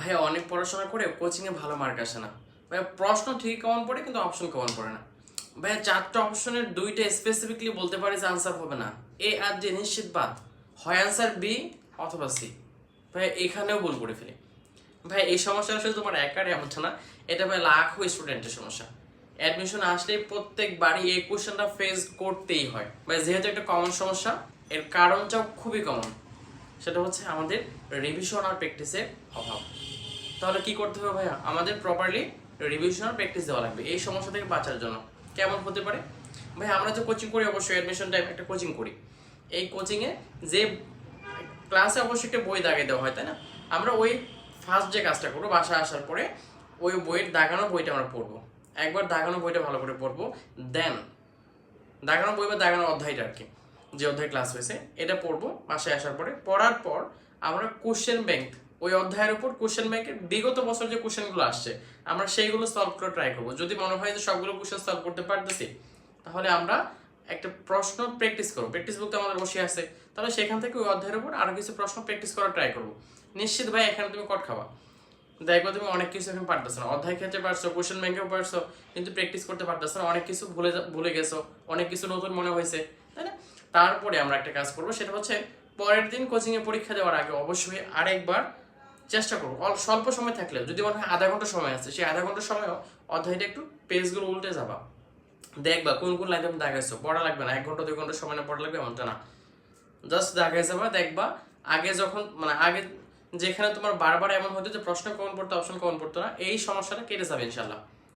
ভাই অনেক পড়াশোনা করে কোচিংয়ে ভালো মার্ক আসে না। ভাই প্রশ্ন ঠিক কমন পড়ে কিন্তু অপশন কমন পড়ে না। ভাই চারটা অপশনের দুইটা স্পেসিফিকলি বলতে পারি যে আনসার হবে না। এ আর ডি নিশ্চিত বাদ। হয় আনসার বি অথবা সি ভাই এখানেও ভুল করে ফেলি। ভাই এই সমস্যা আসলে তোমার একারে, এমনটা না। এটা ভাই লাখো স্টুডেন্টের সমস্যা। অ্যাডমিশন আসলে প্রত্যেকবারই এই কোশ্চেনটা ফেস করতেই হয়। ভাই যেহেতু একটা কমন সমস্যা, এর কারণটাও খুবই কমন সেটা হচ্ছে আমাদের রিভিশন আর প্র্যাকটিসের অভাব। তাহলে কি করতে হবে ভাইয়া? আমাদের প্রপারলি রিভিশন আর প্র্যাকটিস দেওয়া লাগবে। এই সমস্যা থেকে বাঁচার জন্য। কেমন হতে পারে? ভাই আমরা যে কোচিং করি, অবশ্যই অ্যাডমিশন টাইম একটা কোচিং করি। এই কোচিংয়ে যে ক্লাসে অবশ্যই একটা বই দাগে দেওয়া হয়, তাই না? আমরা ওই ফার্স্ট যে কাজটা করব, বাসায় আসার পরে ওই বইয়ের দাগানো বইটা আমরা পড়ব। একবার দাগানো বইটা ভালো করে পড়ব। দেন দাগানো বই বা দাগানো অধ্যায়টা আর কি। যে অধ্যায় ক্লাস হয়েছে, এটা পড়ব, বাসায় আসার পরে। পড়ার পর আমরা কোশ্চেন ব্যাংক ওই অধ্যায়ের উপর কোশ্চেন ব্যাংকের বিগত বছর যে কোশ্চেনগুলো আসছে, আমরা সেইগুলো সলভ করে ট্রাই করব। যদি মনে হয় যে সবগুলো কোশ্চেন সলভ করতে পারতেছি, তাহলে আমরা একটা প্রশ্ন প্র্যাকটিস করব। প্র্যাকটিস বলতে আমাদের বসে আছে। তাহলে সেখান থেকে ওই অধ্যায়ের উপর আরও কিছু প্রশ্ন প্র্যাকটিস করার ট্রাই করব। নিশ্চিত ভাই, এখানে তুমি কট খাবা। দেখো তুমি অনেক কিছু এখন পারতেছো না। অধ্যায় ক্ষেত্রে পারছ কোশ্চেন ব্যাংকেও পারছ, কিন্তু প্র্যাকটিস করতে পারতেছো না। অনেক কিছু ভুলে ভুলে গেছো। অনেক কিছু নতুন মনে হয়েছে, তাই না? তারপরে আমরা একটা কাজ করব, সেটা হচ্ছে পরের দিন কোচিং এ পরীক্ষা দেওয়ার আগে অবশ্যই আরেকবার চেষ্টা করব। স্বল্প সময় থাকলেও, যদি মনে হয় আধা ঘণ্টা সময় আছে, সেই আধা ঘণ্টা সময়ও অধ্যায়টা একটু পেজগুলো উল্টে যাবা। দেখবা কোন কোন লাইন তুমি দেখাইছো পড়া লাগবে না, এক ঘণ্টা, দুই ঘণ্টা সময় না পড়া লাগবে, এমনটা না। জাস্ট দেখাই যাবা দেখবা, আগে যখন মানে আগে যেখানে তোমার বারবার এমন হতো যে প্রশ্ন কমন পড়তো অপশন কমন পড়তো না, এই সমস্যাটা কেটে যাবে ইনশাল্লাহ